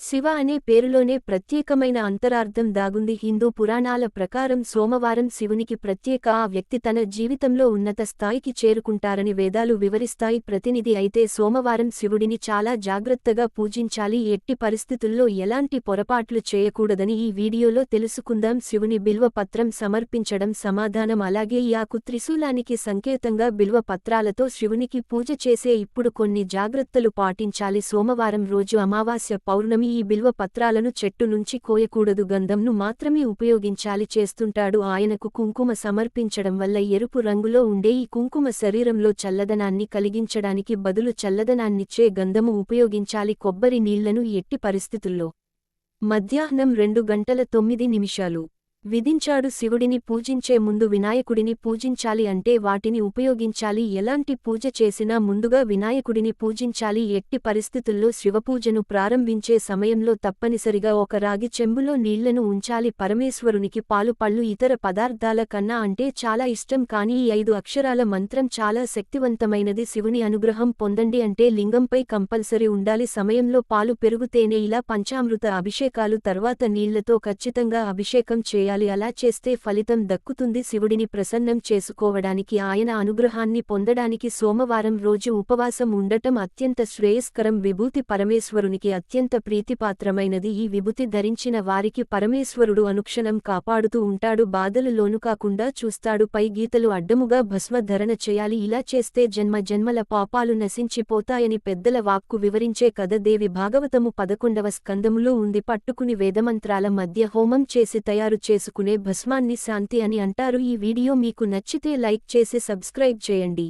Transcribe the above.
శివ అనే పేరులోనే ప్రత్యేకమైన అంతరార్థం దాగుంది. హిందూ పురాణాల ప్రకారం సోమవారం శివునికి ప్రత్యేక ఆ వ్యక్తి తన జీవితంలో ఉన్నత స్థాయికి చేరుకుంటారని వేదాలు వివరిస్తాయి. ప్రతినిధి అయితే సోమవారం శివుడిని చాలా జాగ్రత్తగా పూజించాలి. ఎట్టి పరిస్థితుల్లో ఎలాంటి పొరపాట్లు చేయకూడదని ఈ వీడియోలో తెలుసుకుందాం. శివుని బిల్వ పత్రం సమర్పించడం సమాధానం. అలాగే ఈ ఆకు త్రిశూలానికి సంకేతంగా బిల్వ పత్రాలతో శివునికి పూజ చేసే ఇప్పుడు కొన్ని జాగ్రత్తలు పాటించాలి. సోమవారం రోజు అమావాస్య పౌర్ణమి ఈ బిల్వ పత్రాలను చెట్టు నుంచి కోయకూడదు గంధంను మాత్రమే ఉపయోగించాలి చేస్తుంటాడు ఆయనకు కుంకుమ సమర్పించడం వల్ల ఎరుపు రంగులో ఉండే ఈ కుంకుమ శరీరంలో చల్లదనాన్ని కలిగించడానికి బదులు చల్లదనాన్నిచ్చే గంధము ఉపయోగించాలి కొబ్బరి నీళ్ళను ఎట్టి పరిస్థితుల్లో. మధ్యాహ్నం రెండు గంటల తొమ్మిది నిమిషాలు. విధించాడు శివుడిని పూజించే ముందు వినాయకుడిని పూజించాలి అంటే వాటిని ఉపయోగించాలి. ఎలాంటి పూజ చేసినా ముందుగా వినాయకుడిని పూజించాలి. ఎట్టి పరిస్థితుల్లో శివపూజను ప్రారంభించే సమయంలో తప్పనిసరిగా ఒక రాగి చెంబులో నీళ్ళను ఉంచాలి. పరమేశ్వరునికి పాలు పళ్ళు ఇతర పదార్థాల కన్నా అంటే చాలా ఇష్టం. కానీ ఈ ఐదు అక్షరాల మంత్రం చాలా శక్తివంతమైనది. శివుని అనుగ్రహం పొందండి అంటే లింగంపై కంపల్సరీ ఉండాలి. సమయంలో పాలు పెరుగుతేనే ఇలా పంచామృత అభిషేకాలు తర్వాత నీళ్ళతో ఖచ్చితంగా అభిషేకం చేయాలి. అలా చేస్తే ఫలితం దక్కుతుంది. శివుడిని ప్రసన్నం చేసుకోవడానికి ఆయన అనుగ్రహాన్ని పొందడానికి సోమవారం రోజు ఉపవాసం ఉండటం అత్యంత శ్రేయస్కరం. విభూతి పరమేశ్వరునికి అత్యంత ప్రీతిపాత్రమైనది. ఈ విభూతి ధరించిన వారికి పరమేశ్వరుడు అనుక్షణం కాపాడుతూ ఉంటాడు. బాధలు లోనుకాకుండా చూస్తాడు. పై గీతలు అడ్డముగా భస్మధరణ చేయాలి. ఇలా చేస్తే జన్మ జన్మల పాపాలు నశించిపోతాయని పెద్దల వాక్కు వివరించే కథ. దేవి భాగవతము పదకొండవ స్కందములో ఉంది. పట్టుకుని వేదమంత్రాల మధ్య హోమం చేసి తయారు చేసుకునే భస్మాన్ని శాంతి అని అంటారు. ఈ వీడియో మీకు నచ్చితే లైక్ చేసి సబ్స్క్రైబ్ చేయండి.